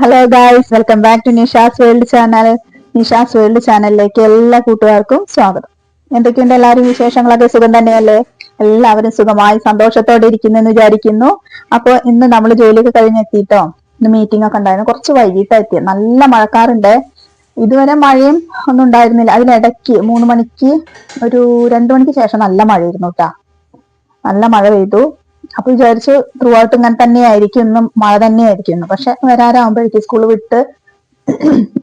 Hello guys welcome back to Nisha's world channel Nisha's world ചാനലിലേക്ക് എല്ലാ കൂട്ടുകാർക്കും സ്വാഗതം. എന്തൊക്കെയുണ്ട് എല്ലാവരും വിശേഷങ്ങളൊക്കെ? സുഖം തന്നെയല്ലേ? എല്ലാവരും സുഖമായി സന്തോഷത്തോടെ ഇരിക്കുന്നു എന്ന് വിചാരിക്കുന്നു. അപ്പോൾ ഇന്ന് നമ്മൾ ജോലിയൊക്കെ കഴിഞ്ഞെത്തിട്ടോ ഇന്ന് മീറ്റിംഗ് ഒക്കെ ഉണ്ടായിരുന്നു. കുറച്ച് വൈകിട്ടാണ് എത്തിയത് നല്ല മഴക്കാറുണ്ട്. ഇതുവരെ മഴയും ഒന്നും ഉണ്ടായിരുന്നില്ല. അതിനിടയ്ക്ക് മൂന്ന് മണിക്ക് ഒരു രണ്ടു മണിക്ക് ശേഷം നല്ല മഴയായിരുന്നു കേട്ടാ. നല്ല മഴ പെയ്തു. അപ്പൊ വിചാരിച്ചു ത്രൂ ഔട്ട് ഇങ്ങനെ തന്നെയായിരിക്കും ഇന്നും മഴ തന്നെയായിരിക്കും പക്ഷെ വരാറാകുമ്പോഴേക്കും സ്കൂൾ വിട്ട്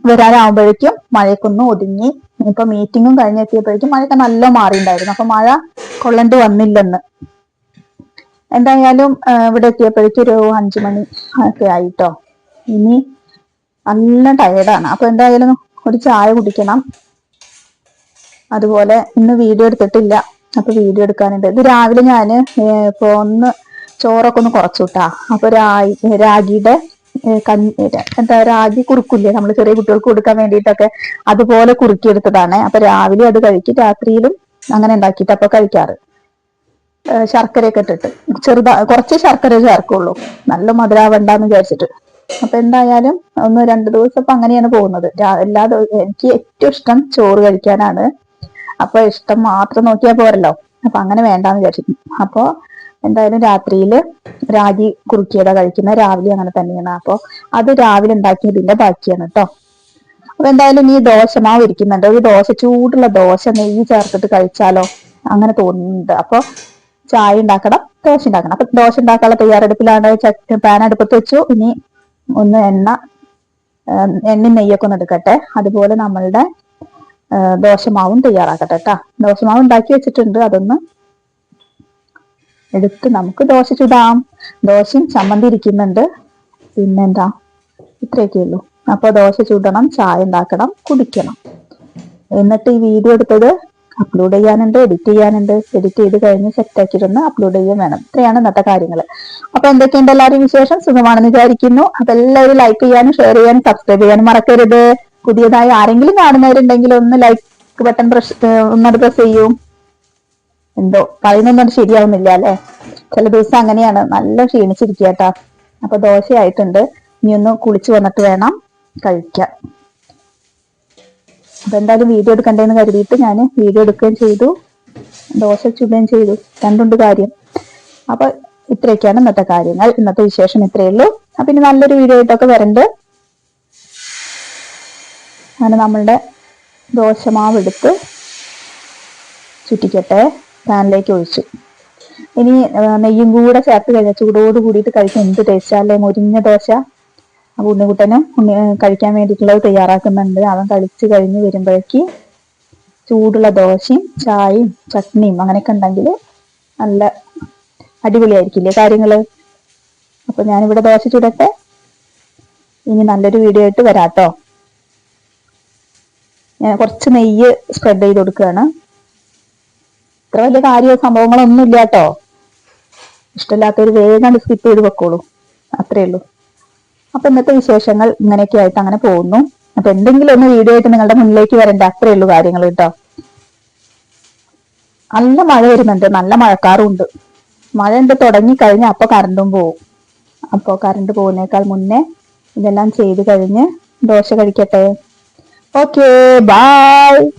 വരാറാകുമ്പോഴേക്കും മഴയൊക്കൊന്നും ഒതുങ്ങി. ഇപ്പൊ മീറ്റിങ്ങും കഴിഞ്ഞെത്തിയപ്പോഴേക്കും മഴയൊക്കെ നല്ല മാറിയിട്ടുണ്ടായിരുന്നു. അപ്പൊ മഴ കൊള്ളേണ്ടി വന്നില്ലെന്ന്. എന്തായാലും ഇവിടെ എത്തിയപ്പോഴേക്കും ഒരു അഞ്ചു മണി ഒക്കെ ആയിട്ടോ. ഇനി നല്ല ടയർഡാണ് അപ്പൊ എന്തായാലും ഒരു ചായ കുടിക്കണം. അതുപോലെ ഇന്ന് വീഡിയോ എടുത്തിട്ടില്ല. അപ്പൊ വീഡിയോ എടുക്കാനുണ്ട്. ഇത് രാവിലെ ഞാൻ ഇപ്പൊ ഒന്ന് ചോറൊക്കെ ഒന്ന് കുറച്ചു കിട്ടാ അപ്പൊ രാഗി രാഗിയുടെ എന്താ രാഗി കുറുക്കില്ലേ? നമ്മൾ ചെറിയ കുട്ടികൾക്ക് കൊടുക്കാൻ വേണ്ടിയിട്ടൊക്കെ അതുപോലെ കുറുക്കിയെടുത്തതാണ്. അപ്പൊ രാവിലെ അത് കഴിക്കും. രാത്രിയിലും അങ്ങനെ ഉണ്ടാക്കിയിട്ട് അപ്പൊ കഴിക്കാറ്. ശർക്കരയൊക്കെ ഇട്ടിട്ട്. ചെറുതാ കുറച്ച് ശർക്കര ചേർക്കുള്ളൂ. നല്ല മധുരാവണ്ടെന്ന് വിചാരിച്ചിട്ട്. അപ്പൊ എന്തായാലും ഒന്ന് രണ്ടു ദിവസം അപ്പൊ അങ്ങനെയാണ് പോകുന്നത്. എല്ലാ എനിക്ക് ഏറ്റവും ഇഷ്ടം ചോറ് കഴിക്കാനാണ്. അപ്പൊ ഇഷ്ടം മാത്രം നോക്കിയാൽ പോരല്ലോ. അപ്പൊ അങ്ങനെ വേണ്ടാന്ന് വിചാരിച്ചു അപ്പൊ എന്തായാലും രാത്രിയിൽ രാഗി കുറുക്കിയതാ കഴിക്കുന്നത് രാവിലെ അങ്ങനെ തന്നെയാണ്. അപ്പൊ അത് രാവിലെ ഉണ്ടാക്കിയതിന്റെ ബാക്കിയാണ് കേട്ടോ അപ്പൊ എന്തായാലും ഈ ദോശമാവ് ഇരിക്കുന്നുണ്ട്. ഒരു ദോശ ചൂടുള്ള ദോശ നെയ്യ് ചേർത്തിട്ട് കഴിച്ചാലോ? അങ്ങനെ തോന്നുന്നുണ്ട്. അപ്പൊ ചായ ഉണ്ടാക്കണം ദോശ ഉണ്ടാക്കണം. അപ്പൊ ദോശ ഉണ്ടാക്കാനുള്ള തയ്യാറെടുപ്പിലാണ് ചട്ടി പാൻ അടുപ്പത്ത് വെച്ചു. ഇനി ഒന്ന് എണ്ണ എണ്ണ നെയ്യൊക്കെ ഒന്ന് എടുക്കട്ടെ. അതുപോലെ നമ്മളുടെ ദോശമാവും തയ്യാറാക്കട്ടെ കേട്ടാ ദോശമാവ് ഉണ്ടാക്കി വെച്ചിട്ടുണ്ട്. അതൊന്ന് എടുത്ത് നമുക്ക് ദോശ ചുടാം. ദോശയും ചമ്മന്തി ഇരിക്കുന്നുണ്ട്. പിന്നെന്താ? ഇത്രയൊക്കെ ഉള്ളൂ. അപ്പൊ ദോശ ചുടണം ചായ ഉണ്ടാക്കണം കുടിക്കണം. എന്നിട്ട് ഈ വീഡിയോ എടുത്തത് അപ്ലോഡ് ചെയ്യാനുണ്ട് എഡിറ്റ് ചെയ്യാനുണ്ട്. എഡിറ്റ് ചെയ്ത് കഴിഞ്ഞ് സെറ്റ് ആക്കിയിട്ടൊന്ന് അപ്ലോഡ് ചെയ്യാൻ വേണം. ഇത്രയാണ് ഇന്നത്തെ കാര്യങ്ങൾ. അപ്പൊ എന്തൊക്കെയുണ്ട് എല്ലാവരും വിശേഷം? സുഖമാണെന്ന് വിചാരിക്കുന്നു. അപ്പൊ എല്ലാവരും ലൈക്ക് ചെയ്യാനും ഷെയർ ചെയ്യാനും സബ്സ്ക്രൈബ് ചെയ്യാനും മറക്കരുത്. പുതിയതായി ആരെങ്കിലും കാണുന്നവരുണ്ടെങ്കിൽ ഒന്ന് ലൈക്ക് ബട്ടൺ പ്രസ് ഒന്നത് പ്രസ് ചെയ്യൂ. എന്തോ പറയുന്നൊന്നും ശരിയാവുന്നില്ല അല്ലെ? ചില ദിവസം അങ്ങനെയാണ്. നല്ല ക്ഷീണിച്ചിരിക്കുക കേട്ടാ. അപ്പൊ ദോശയായിട്ടുണ്ട്. ഇനി ഒന്ന് കുളിച്ചു വന്നിട്ട് വേണം കഴിക്കാൻ. അപ്പൊ എന്തായാലും വീഡിയോ എടുക്കണ്ടേന്ന് കരുതിയിട്ട് ഞാൻ വീഡിയോ എടുക്കുകയും ചെയ്തു. ദോശ ചുടുകയും ചെയ്തു. രണ്ടുണ്ട് കാര്യം. അപ്പൊ ഇത്രയൊക്കെയാണ് ഇന്നത്തെ കാര്യങ്ങൾ. ഇന്നത്തെ വിശേഷം ഇത്രയേ ഉള്ളൂ. അപ്പൊ ഇനി നല്ലൊരു വീഡിയോ ആയിട്ടൊക്കെ വരണ്ട്. അങ്ങനെ നമ്മളുടെ ദോശമാവ് എടുത്ത് ചുറ്റിക്കട്ടെ പാനിലേക്ക് ഒഴിച്ചു. ഇനി നെയ്യും കൂടെ ചേർത്ത് കഴിഞ്ഞാൽ ചൂടോട് കൂടിയിട്ട് കഴിക്കാൻ എന്ത് ടേസ്റ്റ് അല്ലേ മുരിഞ്ഞ ദോശ? ആ ഉണ്ണിക്കുട്ടനും ഉണ്ണി കഴിക്കാൻ വേണ്ടിയിട്ടുള്ളത് തയ്യാറാക്കുന്നുണ്ട്. അവൻ കഴിച്ചു കഴിഞ്ഞ് വരുമ്പോഴേക്ക് ചൂടുള്ള ദോശയും ചായയും ചട്നിയും അങ്ങനെയൊക്കെ ഉണ്ടെങ്കിൽ നല്ല അടിപൊളിയായിരിക്കില്ലേ കാര്യങ്ങൾ അപ്പൊ ഞാനിവിടെ ദോശ ചുടട്ടെ. ഇനി നല്ലൊരു വീഡിയോ ആയിട്ട് വരാട്ടോ. ഞാൻ കുറച്ച് നെയ്യ് സ്പ്രെഡ് ചെയ്ത് കൊടുക്കുകയാണ്. ഇത്ര വലിയ കാര്യ സംഭവങ്ങളൊന്നും ഇല്ല കേട്ടോ. ഇഷ്ടമില്ലാത്തൊരു വേഗം സ്കിപ്പ് ചെയ്ത് വെക്കോളൂ അത്രേ ഉള്ളൂ. അപ്പൊ ഇന്നത്തെ വിശേഷങ്ങൾ ഇങ്ങനെയൊക്കെ ആയിട്ട് അങ്ങനെ പോകുന്നു. അപ്പൊ എന്തെങ്കിലും ഒന്ന് വീഡിയോ ആയിട്ട് നിങ്ങളുടെ മുന്നിലേക്ക് വരണ്ട. അത്രേ ഉള്ളൂ കാര്യങ്ങൾ കേട്ടോ. നല്ല മഴ വരുന്നുണ്ട്. നല്ല മഴക്കാറും ഉണ്ട്. മഴ ഉണ്ട് തുടങ്ങി കഴിഞ്ഞ അപ്പൊ കറണ്ടും പോവും. അപ്പോ കറണ്ട് പോകുന്നേക്കാൾ മുന്നേ ഇതെല്ലാം ചെയ്ത് കഴിഞ്ഞ് ദോശ കഴിക്കട്ടെ. Okay, bye.